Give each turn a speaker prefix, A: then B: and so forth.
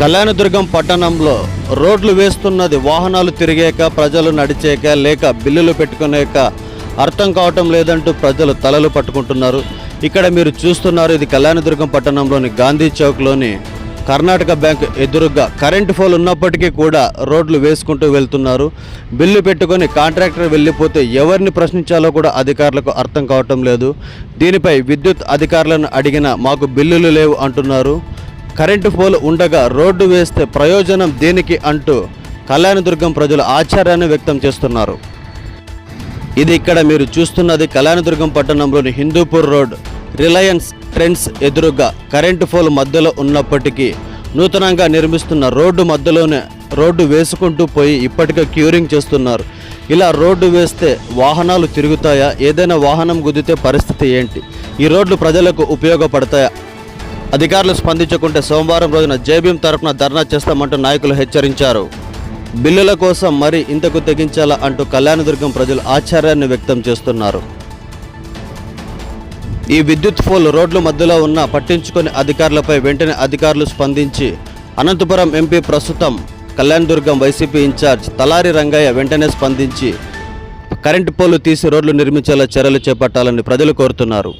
A: కళ్యాణదుర్గం పట్టణంలో రోడ్లు వేస్తున్నది వాహనాలు తిరిగాక ప్రజలు నడిచాక లేక బిల్లులు పెట్టుకునేక అర్థం కావటం లేదంటూ ప్రజలు తలలు పట్టుకుంటున్నారు. ఇక్కడ మీరు చూస్తున్నారు ఇది కళ్యాణదుర్గం పట్టణంలోని గాంధీ చౌక్లోని కర్ణాటక బ్యాంక్ ఎదురుగా కరెంటు ఫోల్ ఉన్నప్పటికీ కూడా రోడ్లు వేసుకుంటూ వెళ్తున్నారు. బిల్లు పెట్టుకొని కాంట్రాక్టర్ వెళ్ళిపోతే ఎవరిని ప్రశ్నించాలో కూడా అధికారులకు అర్థం కావటం లేదు. దీనిపై విద్యుత్ అధికారులను అడిగిన మాకు బిల్లులు లేవు అంటున్నారు. కరెంటు పోల్ ఉండగా రోడ్డు వేస్తే ప్రయోజనం దేనికి అంటూ కళ్యాణదుర్గం ప్రజలు ఆశ్చర్యాన్ని వ్యక్తం చేస్తున్నారు. ఇది ఇక్కడ మీరు చూస్తున్నది కళ్యాణదుర్గం పట్టణంలోని హిందూపూర్ రోడ్. రిలయన్స్ ట్రెండ్స్ ఎదురుగా కరెంటు పోల్ మధ్యలో ఉన్నప్పటికీ నూతనంగా నిర్మిస్తున్న రోడ్డు మధ్యలోనే రోడ్డు వేసుకుంటూ పోయి ఇప్పటికే క్యూరింగ్ చేస్తున్నారు. ఇలా రోడ్డు వేస్తే వాహనాలు తిరుగుతాయా? ఏదైనా వాహనం గుద్దితే పరిస్థితి ఏంటి? ఈ రోడ్లు ప్రజలకు ఉపయోగపడతాయా? అధికారులు స్పందించకుంటే సోమవారం రోజున జేబీఎం తరఫున ధర్నా చేస్తామంటూ నాయకులు హెచ్చరించారు. బిల్లుల కోసం మరి ఇంతకు తెగించాలా అంటూ కళ్యాణదుర్గం ప్రజలు ఆశ్చర్యాన్ని వ్యక్తం చేస్తున్నారు. ఈ విద్యుత్ పోల్ రోడ్ల మధ్యలో ఉన్న పట్టించుకొని అధికారులపై వెంటనే అధికారులు స్పందించి అనంతపురం ఎంపీ ప్రస్తుతం Kalyandurgam YCP in charge Talari Rangaiah వెంటనే స్పందించి కరెంటు పోలు తీసి రోడ్లు నిర్మించేలా చర్యలు చేపట్టాలని ప్రజలు కోరుతున్నారు.